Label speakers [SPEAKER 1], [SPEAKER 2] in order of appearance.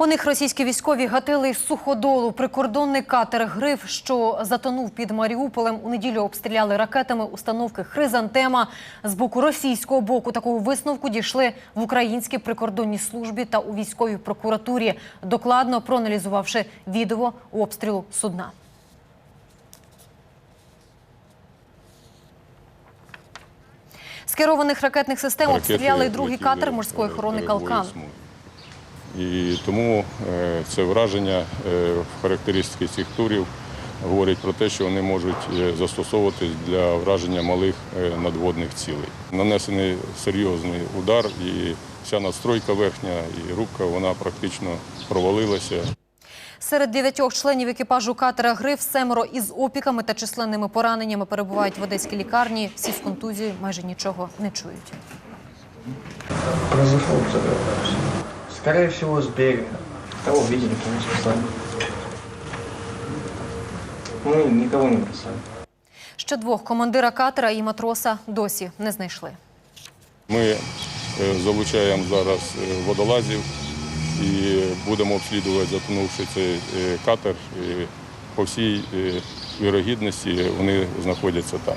[SPEAKER 1] По них російські військові гатили з суходолу. Прикордонний катер Гриф, що затонув під Маріуполем, у неділю обстріляли ракетами установки Хризантема. З боку російського боку такого висновку дійшли в українській прикордонній службі та у військовій прокуратурі, докладно проаналізувавши відео обстрілу судна. З керованих ракетних систем обстріляли другий катер морської охорони «Калкан».
[SPEAKER 2] І тому е, це враження е, в характеристики цих турів говорять про те, що вони можуть е, застосовуватись для враження малих надводних цілей. Нанесений серйозний удар, і вся надстройка верхня і рубка вона практично провалилася.
[SPEAKER 1] Серед дев'ятьох членів екіпажу катера «Гриф» семеро із опіками та численними пораненнями перебувають в одеській лікарні. Всі з контузією майже нічого не чують.
[SPEAKER 3] Скорее всего, с берега. Кого видели, конечно, сами. Мы никого не бросали.
[SPEAKER 1] Ще двох командира катера і матроса досі не знайшли.
[SPEAKER 2] Ми е, залучаємо зараз е, водолазів і будемо обслідувати, затонувши цей е, катер. По всій вірогідності вони знаходяться там.